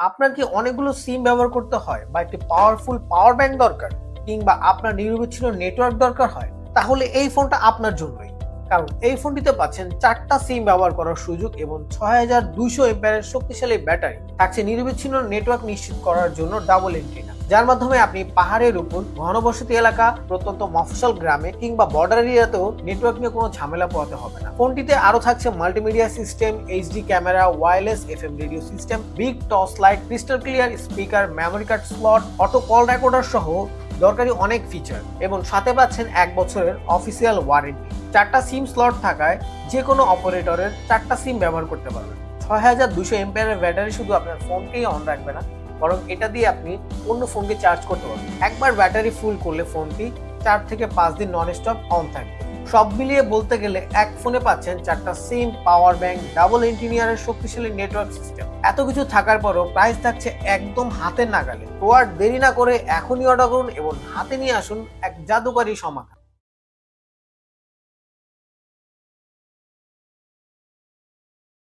আপনার কি অনেকগুলো সিম ব্যবহার করতে হয় বা একটি পাওয়ারফুল পাওয়ার ব্যাংক দরকার কিংবা আপনার নিরবিচ্ছিন্ন নেটওয়ার্ক দরকার হয়, তাহলে এই ফোনটা আপনার জন্যই। কারণ এই ফোনটিতে পাচ্ছেন চারটা সিম ব্যবহার করার সুযোগ এবং ছয় হাজার দুইশো এম্পিয়ারের শক্তিশালী ব্যাটারি। থাকছে নিরবিচ্ছিন্ন নেটওয়ার্ক নিশ্চিত করার জন্য ডাবল এন্ট্রিনা যার মাধ্যমে আপনি পাহাড়ের উপর ঘনবসতি এলাকা, প্রত্যন্ত মফসল গ্রামে কিংবা বর্ডার এরিয়াতেও নেটওয়ার্ক নিয়ে কোনো ঝামেলা পোহাতে হবে না। ফোনটিতে আরও থাকছে multimedia system HD camera wireless FM radio system big torch light crystal clear speaker memory card slot auto call recorder সহ দরকারি অনেক ফিচার এবং সাথে পাচ্ছেন এক বছরের অফিসিয়াল ওয়ারেন্টি চারটা সিম স্লট থাকায় যে কোনো অপারেটরের চারটা সিম ব্যবহার করতে পারবেন। ছয় হাজার দুশো এমপিআর ব্যাটারি শুধু আপনার ফোনকেই অন রাখবে না, বরং এটা দিয়ে আপনি অন্য ফোনকে চার্জ করতে পারবেন। একবার ব্যাটারি ফুল করলে ফোনটি চার থেকে পাঁচ দিন নন স্টপ অন থাকে সব মিলিয়ে বলতে গেলে এক ফোনে পাচ্ছেন চারটা সিম পাওয়ার ব্যাংক ডাবল ইঞ্জিনিয়ারের শক্তিশালী নেটওয়ার্ক সিস্টেম এত কিছু থাকার পরও প্রাইস থাকছে একদম হাতের নাগালে। তো আর দেরি না করে এখনই অর্ডার করুন এবং হাতে নিয়ে আসুন এক জাদুকারী সমাধান।